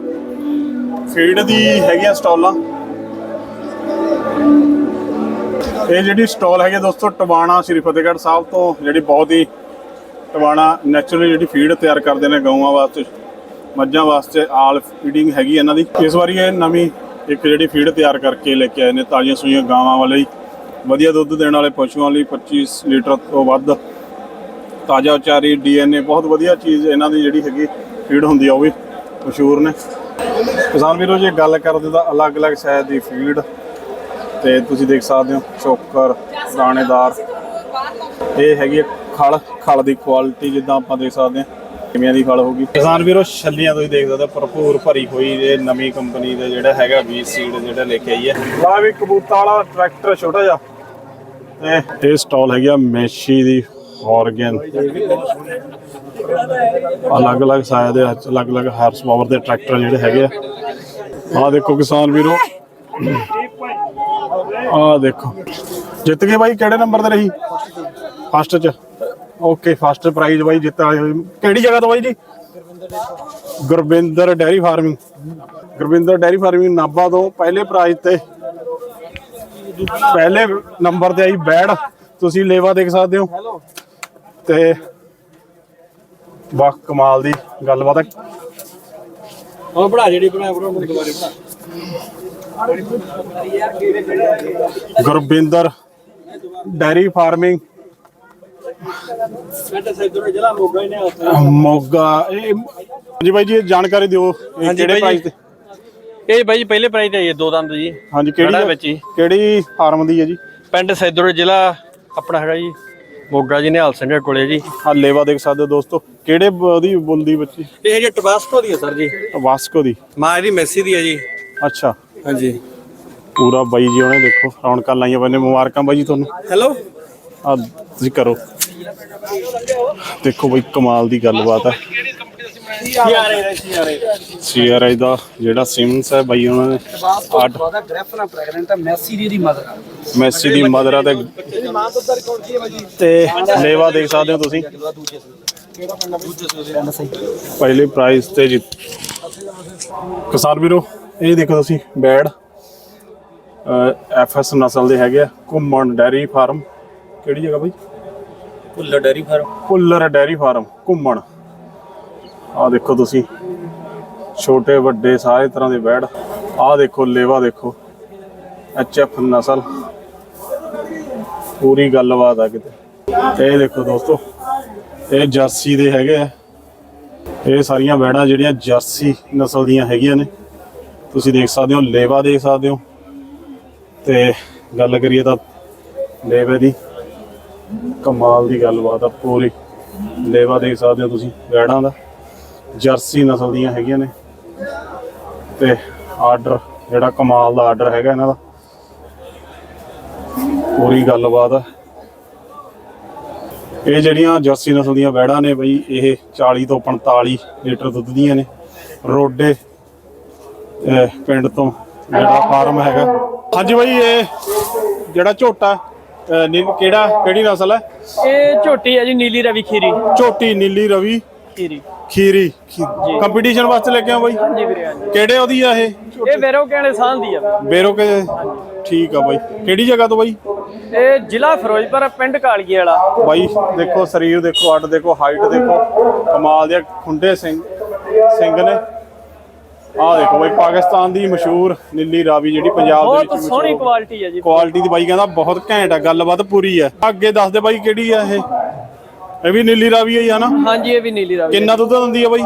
ਫੀਡ ਦੀ ਹੈਗੀਆਂ ਸਟਾਲਾਂ। ਇਹ ਜਿਹੜੀ ਸਟਾਲ ਹੈਗੀ ਆ ਦੋਸਤੋ, ਟਵਾਣਾ ਸ਼੍ਰੀ ਫਤਿਹਗੜ੍ਹ ਸਾਹਿਬ ਤੋਂ, ਜਿਹੜੀ ਬਹੁਤ ਹੀ ਟਵਾਣਾ ਨੈਚੁਰਲੀ ਜਿਹੜੀ ਫੀਡ ਤਿਆਰ ਕਰਦੇ ਨੇ ਗਊਆਂ ਵਾਸਤੇ। ਮੱਝਾਂ ਵਾਸਤੇ ਆਲ ਫੀਡਿੰਗ ਹੈਗੀ ਇਹਨਾਂ ਦੀ। ਇਸ ਵਾਰੀ ਇਹ ਨਵੀਂ ਇੱਕ ਜਿਹੜੀ ਫੀਡ ਤਿਆਰ ਕਰਕੇ ਲੈ ਕੇ ਆਏ ਨੇ, ਤਾਜ਼ੀਆਂ ਸੂਈਆਂ ਗਾਵਾਂ ਵਾਲੇ ਵਧੀਆ ਦੁੱਧ ਦੇਣ ਵਾਲੇ ਪਸ਼ੂਆਂ ਲਈ 25 ਲੀਟਰ ਤੋਂ ਵੱਧ। ਤਾਜ਼ਾ ਉਚਾਰੀ ਡੀਐਨਏ ਬਹੁਤ ਵਧੀਆ ਚੀਜ਼ ਇਹਨਾਂ ਦੀ ਜਿਹੜੀ ਹੈਗੀ ਫੀਡ ਹੁੰਦੀ ਆ, ਉਹ ਵੀ ਮਸ਼ਹੂਰ ਨੇ। ਕਿਸਾਨ ਵੀਰੋ, ਜੇ ਗੱਲ ਕਰਦੇ ਤਾਂ ਅਲੱਗ-ਅਲੱਗ ਸ਼ਾਇਦ ਦੀ ਫੀਡ ਤੇ ਤੁਸੀਂ ਦੇਖ ਸਕਦੇ ਹੋ, ਚੋਕਰ, ਦਾਣੇਦਾਰ। ਇਹ ਹੈਗੀ ਹੈ ਖਲ ਖਲ ਦੀ ਕੁਆਲਿਟੀ ਜਿੱਦਾਂ ਆਪਾਂ ਦੇਖ ਸਕਦੇ ਹਾਂ। ਕਿਵੇਂ ਦੀ ਫਲ ਹੋਗੀ ਕਿਸਾਨ ਵੀਰੋ, ਛੱਲੀਆਂ ਤੁਸੀਂ ਦੇਖ ਸਕਦੇ ਹੋ, ਭਰਪੂਰ ਭਰੀ ਹੋਈ ਇਹ ਨਵੀਂ ਕੰਪਨੀ ਦਾ ਜਿਹੜਾ ਹੈਗਾ ਬੀਜ ਸੀਡ ਜਿਹੜਾ ਲੈ ਕੇ ਆਈ ਹੈ। ਲਾ ਵੀ ਕਬੂਤਰ ਵਾਲਾ ਟਰੈਕਟਰ ਛੋਟਾ ਜਿਹਾ। ਤੇ ਇਹ ਸਟਾਲ ਹੈਗੀ ਮੈਸ਼ੀ ਦੀ ਆਰਗਨ ਅਲੱਗ-ਅਲੱਗ ਸਾਇਜ਼ ਦੇ, ਅਲੱਗ-ਅਲੱਗ ਹਾਰਸ ਪਾਵਰ ਦੇ ਟਰੈਕਟਰ ਜਿਹੜੇ ਹੈਗੇ ਆ। ਆਹ ਦੇਖੋ ਕਿਸਾਨ ਵੀਰੋ। ਆਹ ਦੇਖੋ। ਜਿੱਤ ਗਏ ਬਾਈ, ਕਿਹੜੇ ਨੰਬਰ ਤੇ ਰਹੀ? ਫਸਟ ਚ। ਓਕੇ ਫਸਟ ਪ੍ਰਾਈਜ਼ ਬਾਈ ਜਿੱਤ ਕਿਹੜੀ ਜਗ੍ਹਾ ਤੋਂ ਬਾਈ ਜੀ? Gurwinder dairy farming. Gurwinder dairy farming Nabha ਤੋਂ ਪਹਿਲੇ ਪ੍ਰਾਈਜ਼ ਤੇ। ਪਹਿਲੇ ਨੰਬਰ ਤੇ ਆਈ ਬੈੜ। ਤੁਸੀਂ ਲੇਵਾ ਦੇਖ ਸਕਦੇ ਹੋ। ਤੇ ਵਾਹ ਕਮਾਲ ਦੀ ਗੱਲਬਾਤ ਹੈ। ਉਹ ਬਣਾ ਜਿਹੜੀ ਬਣਾਇਆ ਬਣਾ ਦੁਬਾਰੇ ਬਣਾ। ਗੁਰਵਿੰਦਰ ਡੈਰੀ ਫਾਰਮਿੰਗ ਮੋਗਾ ਇਹ ਬਾਈ ਜੀ ਇਹ ਜਾਣਕਾਰੀ ਦਿਓ ਇਹ ਹਾਂਜੀ ਕਿਹੜੇ ਬਾਈ ਪ੍ਰਾਈਸ ਜੀ। ਤੇ? ਇਹ ਬਾਈ ਜੀ ਪਹਿਲੇ ਪ੍ਰਾਈਜ਼ ਤੇ ਆਈ ਹੈ ਦੋ ਦੰਦ ਜੀ। ਹਾਂਜੀ ਖੜਾ ਕਿਹੜੀ ਵਿੱਚ ਹੀ। ਕਿਹੜੀ ਫਾਰਮ ਦੀ ਹੈ ਜੀ? ਪਿੰਡ ਸੈਦਰ ਜ਼ਿਲ੍ਹਾ ਆਪਣਾ ਹੈਗਾ ਜੀ ਮੋਗਾ ਜੀ ਨਿਹਾਲ ਸਿੰਘ ਦੇ ਕੋਲੇ ਜੀ। ਆ ਲੇਵਾ ਦੇਖ ਸਕਦੇ ਹੋ ਦੋਸਤੋ ਕਿਹੜੇ ਬ- ਉਹਦੀ ਬੁੱਲ ਦੀ ਬੱਚੀ? ਇਹ ਜੀ ਟਬਾਸਕੋ ਦੀ ਹੈ ਸਰ ਜੀ। ਵਾਸਕੋ ਦੀ? ਮਾਂ ਇਹਦੀ ਮੈਸੀ ਦੀ ਹੈ ਜੀ। ਅੱਛਾ। ਹਾਂਜੀ। ਪੂਰਾ ਬਾਈ ਜੀ ਉਹਨੇ ਦੇਖੋ ਰੌਣਕਾਂ ਲਾਈਆਂ ਬੰਨੇ ਮੁਬਾਰਕਾਂ ਬਾਈ ਜੀ ਤੁਹਾਨੂੰ। ਹੈਲੋ ਆ ਤੁਸੀਂ ਕਰੋ। ਦੇਖੋ ਬਈ, ਕਮਾਲ ਦੀ ਗੱਲਬਾਤ ਹੈ ਸੀਆਰਆਈ ਦਾ ਜਿਹੜਾ ਸਿਮਸ ਹੈ ਬਾਈ, ਉਹਨਾਂ ਨੇ ਅੱਡ ਉਹਦਾ ਗ੍ਰੈਫਨਾ ਪ੍ਰੈਗਨੈਂਟ ਹੈ ਮੈਸੀ ਦੀ ਦੀ ਮਦਰ ਮੈਸੀ ਦੀ ਮਦਰ ਆ ਤੇ ਤੇ ਲੇਵਾ ਦੇਖ ਸਕਦੇ ਹੋ ਤੁਸੀਂ। ਪਹਿਲੇ ਪ੍ਰਾਈਜ਼ ਤੇ ਜੀ ਕਿਸਾਨ ਵੀਰੋ, ਇਹ ਦੇਖੋ ਤੁਸੀਂ ਬੈੜ ਐਫਐਸ ਨਸਲ ਦੇ ਹੈਗੇ ਆ, ਘੁੰਮਣ ਡੈਰੀ ਫਾਰਮ। ਕਿਹੜੀ ਜਗ੍ਹਾ ਬਾਈ? Bhullar dairy farm. Bhullar dairy farm, Ghuman. ਆ ਦੇਖੋ ਤੁਸੀਂ, ਛੋਟੇ, ਵੱਡੇ, ਸਾਰੇ ਤਰ੍ਹਾਂ ਦੇ ਬੈੜ। ਆ ਦੇਖੋ, ਲੇਵਾ ਦੇਖੋ ਐਚਐਫ ਨਸਲ। ਪੂਰੀ ਗੱਲਬਾਤ ਆ ਕਿਤੇ। ਇਹ ਦੇਖੋ ਦੋਸਤੋ, ਇਹ ਜਰਸੀ ਦੇ ਹੈਗੇ ਆ। ਇਹ ਸਾਰੀਆਂ ਬੈੜਾਂ ਜਿਹੜੀਆਂ ਜਰਸੀ ਨਸਲ ਦੀਆਂ ਹੈਗੀਆਂ ਨੇ। ਤੁਸੀਂ ਦੇਖ ਸਕਦੇ ਹੋ, ਲੇਵਾ ਦੇਖ ਸਕਦੇ ਹੋ। ਤੇ ਗੱਲ ਕਰੀਏ ਤਾਂ ਲੇਵੇ ਦੀ। ਕਮਾਲ ਦੀ ਗੱਲਬਾਤ ਆ, ਪੂਰੀ। ਲੇਵਾ ਦੇਖ ਸਕਦੇ ਹੋ ਤੁਸੀਂ ਬੈੜਾਂ ਦਾ। ਜਰਸੀ ਨਸਲ ਦੀਆਂ ਹੈਗੀਆਂ ਨੇ। ਤੇ ਆਰਡਰ, ਜਿਹੜਾ ਕਮਾਲ ਦਾ ਆਰਡਰ ਹੈਗਾ ਇਹਨਾਂ ਦਾ। ਪੂਰੀ ਗੱਲਬਾਤ ਆ। ਇਹ ਜਿਹੜੀਆਂ ਜਰਸੀ ਨਸਲ ਦੀਆਂ ਵੈੜਾਂ ਨੇ ਬਈ, ਇਹ 40 ਤੋਂ 45 ਲੀਟਰ ਦੁੱਧ ਦੀਆਂ ਨੇ। ਰੋਡੇ ਪਿੰਡ ਤੋਂ ਜਿਹੜਾ ਫਾਰਮ ਹੈਗਾ। ਹਾਂਜੀ ਬਈ, ਇਹ ਜਿਹੜਾ ਝੋਟਾ ਅਹ ਕਿਹੜਾ? ਕਿਹੜੀ ਨਸਲ ਹੈ? ਇਹ ਝੋਟੀ ਹੈ ਜੀ ਨੀਲੀ ਰਵੀ ਖੀਰੀ। ਝੋਟੀ ਨੀਲੀ ਰਵੀ ਖੀਰੀ। ਖੀਰੀ। ਕੰਪੀਟੀਸ਼ਨ ਵਾਸਤੇ ਲੈ ਕੇ ਆ ਬਾਈ। ਜੀ ਵੀਰੇ ਹਾਂਜੀ। ਕਿਹੜੇ ਉਹਦੀ ਆ ਇਹ? ਇਹ ਵੈਰੋ ਕਹਿੰਦੇ ਸਾਲ ਦੀ ਆ। ਬੇਰੋ ਕੇ ਠੀਕ ਆ ਬਾਈ। ਕਿਹੜੀ ਜਗ੍ਹਾ ਤੋਂ ਬਾਈ? ਇਹ ਜ਼ਿਲ੍ਹਾ ਫਿਰੋਜ਼ਪੁਰ ਪਿੰਡ ਕਾਲੀਏ ਵਾਲਾ। ਬਾਈ ਦੇਖੋ ਸਰੀਰ ਦੇਖੋ ਅੱਡ ਦੇਖੋ ਹਾਈਟ ਦੇਖੋ। ਕਮਾਲ ਦੇ ਖੁੰਡੇ ਸਿੰਘ ਸਿੰਘ ਨੇ। ਆਹ ਦੇਖੋ ਬਾਈ ਪਾਕਿਸਤਾਨ ਦੀ ਮਸ਼ਹੂਰ ਨੀਲੀ ਰਾਵੀ ਜਿਹੜੀ ਪੰਜਾਬ ਦੇ ਬਹੁਤ ਵਿੱਚ ਸੋਹਣੀ ਕੁਆਲਿਟੀ ਹੈ ਜੀ। ਕੁਆਲਿਟੀ ਦੀ ਬਾਈ ਕਹਿੰਦਾ ਬਹੁਤ ਘੈਂਟ ਆ ਗੱਲਬਾਤ ਪੂਰੀ ਆ। ਅੱਗੇ ਦੱਸ ਦੇ ਬਾਈ ਕਿਹੜੀ ਆ ਇਹ? ਇਹ ਵੀ ਨੀਲੀ ਰਾਵੀ ਹੀ ਆ ਨਾ? ਹਾਂਜੀ ਇਹ ਵੀ ਨੀਲੀ ਰਵੀ ਕਿੰਨਾ ਦੁੱਧ ਦਿੰਦੀ ਆ ਬਾਈ?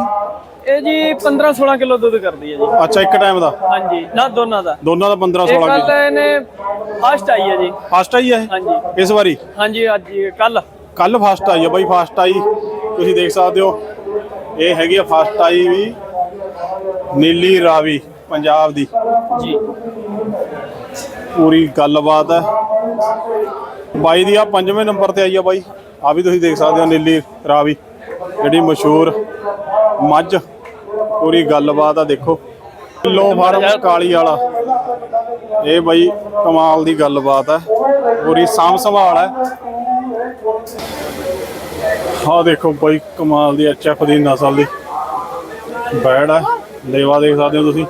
ਇਹ ਜੀ 15 16 ਕਿਲੋ ਦੁੱਧ ਕਰਦੀ ਹੈ ਜੀ। ਅੱਛਾ ਇੱਕ ਟਾਈਮ ਦਾ? ਹਾਂਜੀ ਨਾ ਦੋਨਾਂ ਦਾ। ਦੋਨਾਂ ਦਾ 15 ਇਹ 16 ਕੱਲ। ਕਿਲੋ ਇਹਨੇ ਫਸਟ ਆਈ ਹੈ ਜੀ। ਫਸਟ ਆਈ ਆ ਹਾਂਜੀ। ਇਸ ਵਾਰੀ? ਹਾਂਜੀ ਅੱਜ ਕੱਲ। ਕੱਲ ਫਸਟ ਆਈ ਆ ਬਾਈ ਫਸਟ ਆਈ। ਤੁਸੀਂ ਦੇਖ ਸਕਦੇ ਹੋ ਇਹ ਹੈਗੀ ਆ ਫਸਟ ਆਈ ਵੀ। ਨੀਲੀ ਰਾਵੀ ਪੰਜਾਬ ਦੀ। ਜੀ। ਪੂਰੀ ਗੱਲਬਾਤ ਹੈ। ਬਾਈ ਦੀ ਆ ਪੰਜਵੇਂ ਨੰਬਰ ਤੇ ਆਈ ਆ ਬਾਈ। ਆ ਵੀ ਤੁਸੀਂ ਦੇਖ ਸਕਦੇ ਹੋ ਨੀਲੀ ਰਾਵੀ ਜਿਹੜੀ ਮਸ਼ਹੂਰ ਮੱਝ। ਪੂਰੀ ਗੱਲਬਾਤ ਆ ਦੇਖੋ। ਕਿਲੋ ਫਾਰਮ ਕਾਲੀ ਵਾਲਾ। ਇਹ ਬਾਈ ਕਮਾਲ ਦੀ ਗੱਲਬਾਤ ਹੈ। ਪੂਰੀ ਸਾਂਭ ਸੰਭਾਲ ਹੈ। ਆ ਦੇਖੋ ਬਾਈ ਕਮਾਲ ਦੀ ਐਚਐਫ ਦੀ ਨਸਲ ਦੀ ਬੈੜ ਹੈ। ਲੇਵਾ ਦੇਖ ਸਕਦੇ ਹੋ ਤੁਸੀਂ।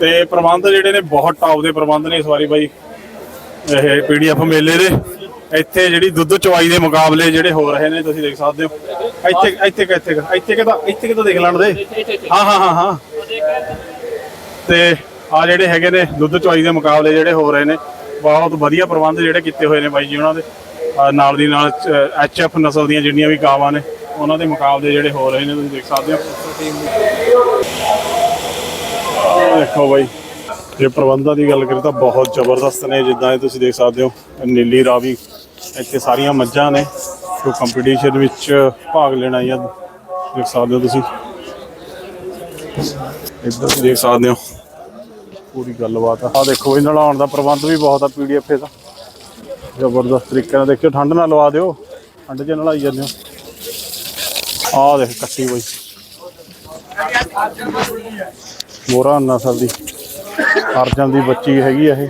ਤੇ ਪ੍ਰਬੰਧ ਜਿਹੜੇ ਨੇ ਬਹੁਤ ਟੌਪ ਦੇ ਪ੍ਰਬੰਧ ਨੇ ਇਸ ਵਾਰੀ ਬਾਈ। ਇਹ ਪੀਡੀਐਫ ਮੇਲੇ ਦੇ। ਇੱਥੇ ਜਿਹੜੀ ਦੁੱਧ ਚਵਾਈ ਦੇ ਮੁਕਾਬਲੇ ਜਿਹੜੇ ਹੋ ਰਹੇ ਨੇ ਤੁਸੀਂ ਦੇਖ ਸਕਦੇ ਹੋ। ਇੱਥੇ ਇੱਥੇ ਇੱਥੇ ਇੱਥੇ ਕਿਤਾ ਇੱਥੇ ਕਿਤਾ ਦੇਖ ਲੈਣ ਦੇ? ਹਾਂ ਹਾਂ ਹਾਂ ਹਾਂ। ਤੇ ਆ ਜਿਹੜੇ ਹੈਗੇ ਨੇ ਦੁੱਧ ਚਵਾਈ ਦੇ ਮੁਕਾਬਲੇ ਜਿਹੜੇ ਹੋ ਰਹੇ ਨੇ ਬਹੁਤ ਵਧੀਆ ਪ੍ਰਬੰਧ ਜਿਹੜੇ ਕੀਤੇ ਹੋਏ ਨੇ ਬਾਈ ਜੀ ਉਹਨਾਂ ਦੇ। ਨਾਲ ਦੀ ਨਾਲ ਐਚਐਫ ਨਸਲ ਦੀਆਂ ਜਿੰਨੀਆਂ ਵੀ ਗਾਵਾਂ ਨੇ ਉਹਨਾਂ ਦੇ ਮੁਕਾਬਲੇ ਜਿਹੜੇ ਹੋ ਰਹੇ ਨੇ ਤੁਸੀਂ ਦੇਖ ਸਕਦੇ ਹੋ। ਦੇਖੋ ਬਾਈ, ਜੇ ਪ੍ਰਬੰਧਾਂ ਦੀ ਗੱਲ ਕਰੀਏ ਤਾਂ ਬਹੁਤ ਜ਼ਬਰਦਸਤ ਨੇ, ਜਿੱਦਾਂ ਇਹ ਤੁਸੀਂ ਦੇਖ ਸਕਦੇ ਹੋ, ਨੀਲੀ ਰਾਵੀ ਇੱਥੇ ਸਾਰੀਆਂ ਮੱਝਾਂ ਨੇ, ਜੋ ਕੰਪੀਟੀਸ਼ਨ ਵਿੱਚ ਭਾਗ ਲੈਣਾ ਆਈਆਂ, ਦੇਖ ਸਕਦੇ ਹੋ ਤੁਸੀਂ। ਇੱਧਰ ਵੀ ਦੇਖ ਸਕਦੇ ਹੋ, ਪੂਰੀ ਗੱਲਬਾਤ ਆ। ਆਹ ਦੇਖੋ ਇਹ ਨਲਾਉਣ ਦਾ ਪ੍ਰਬੰਧ ਵੀ ਬਹੁਤ ਆ ਪੀਡੀਐਫ ਇਹਦਾ ਜ਼ਬਰਦਸਤ ਤਰੀਕੇ ਨਾਲ ਦੇਖਿਓ, ਠੰਡ ਨਾਲ ਲਵਾ ਦਿਓ, ਠੰਡ 'ਚ ਨਲਾਈ ਜਾਂਦੇ ਹੋ। ਆਹ ਦੇਖ, ਕੱਟੀ ਬਈ ਮੋਰਾ ਨਸਲ ਦੀ। ਅਰਜਨ ਦੀ ਬੱਚੀ ਹੈਗੀ ਆ ਇਹ।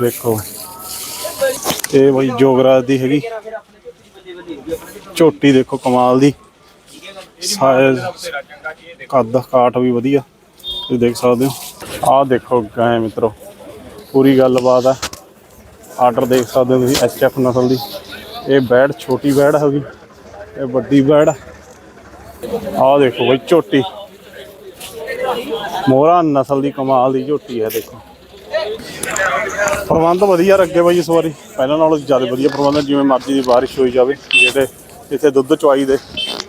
ਦੇਖੋ। ਇਹ ਬਈ ਜੋਗਰਾਜ ਦੀ ਹੈਗੀ। ਝੋਟੀ ਦੇਖੋ ਕਮਾਲ ਦੀ। ਸਾਈਜ਼ ਕੱਦ ਕਾਟ ਵੀ ਵਧੀਆ। ਤੁਸੀਂ ਦੇਖ ਸਕਦੇ ਹੋ। ਆਹ ਦੇਖੋ ਗਾਂ ਮਿੱਤਰੋ। ਪੂਰੀ ਗੱਲਬਾਤ ਆ। ਆਰਡਰ ਦੇਖ ਸਕਦੇ ਹੋ ਤੁਸੀਂ ਐਚਐਫ ਨਸਲ ਦੀ। ਇਹ ਬੈੜ, ਛੋਟੀ ਬੈੜ ਹੈਗੀ। ਇਹ ਵੱਡੀ ਬੈੜ ਆਹ ਦੇਖੋ ਬਈ ਝੋਟੀ। ਮੋਹਰਾ ਨਸਲ ਦੀ ਕਮਾਲ ਦੀ ਝੋਟੀ ਹੈ, ਦੇਖੋ। ਪ੍ਰਬੰਧ ਵਧੀਆ ਰੱਖੇ ਬਾਈ ਇਸ ਵਾਰੀ। ਪਹਿਲਾਂ ਨਾਲੋਂ ਜ਼ਿਆਦਾ ਵਧੀਆ ਪ੍ਰਬੰਧ ਜਿਵੇਂ ਮਰਜ਼ੀ ਦੀ ਬਾਰਿਸ਼ ਹੋਈ ਜਾਵੇ, ਜਿਹੜੇ ਇੱਥੇ ਦੁੱਧ ਚੁਆਈ ਦੇ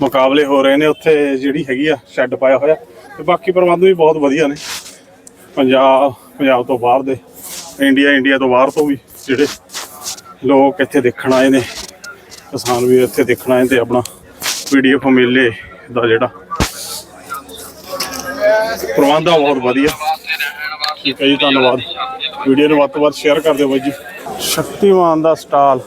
ਮੁਕਾਬਲੇ ਹੋ ਰਹੇ ਨੇ, ਉੱਥੇ ਜਿਹੜੀ ਹੈਗੀ ਆ ਸ਼ੈੱਡ ਪਾਇਆ ਹੋਇਆ। ਤੇ ਬਾਕੀ ਪ੍ਰਬੰਧ ਵੀ ਬਹੁਤ ਵਧੀਆ ਨੇ। ਪੰਜਾਬ ਪੰਜਾਬ ਤੋਂ ਬਾਹਰ ਦੇ, ਇੰਡੀਆ ਇੰਡੀਆ ਤੋਂ ਬਾਹਰ ਤੋਂ ਵੀ ਜਿਹੜੇ ਲੋਕ ਇੱਥੇ ਦੇਖਣ ਆਏ ਨੇ, ਕਿਸਾਨ ਵੀ ਇੱਥੇ ਦੇਖਣ ਆਏ ਤੇ ਆਪਣਾ ਪੀਡੀਐਫ ਮੇਲੇ ਦਾ ਜਿਹੜਾ ਪ੍ਰਬੰਧ ਆ ਬਹੁਤ ਵਧੀਆ। ਠੀਕ ਹੈ ਜੀ ਧੰਨਵਾਦ। ਵੀਡੀਓ ਨੂੰ ਵੱਧ ਤੋਂ ਵੱਧ ਸ਼ੇਅਰ ਕਰ ਦਿਓ ਬਾਈ ਜੀ। ਸ਼ਕਤੀਮਾਨ ਦਾ ਸਟਾਲ।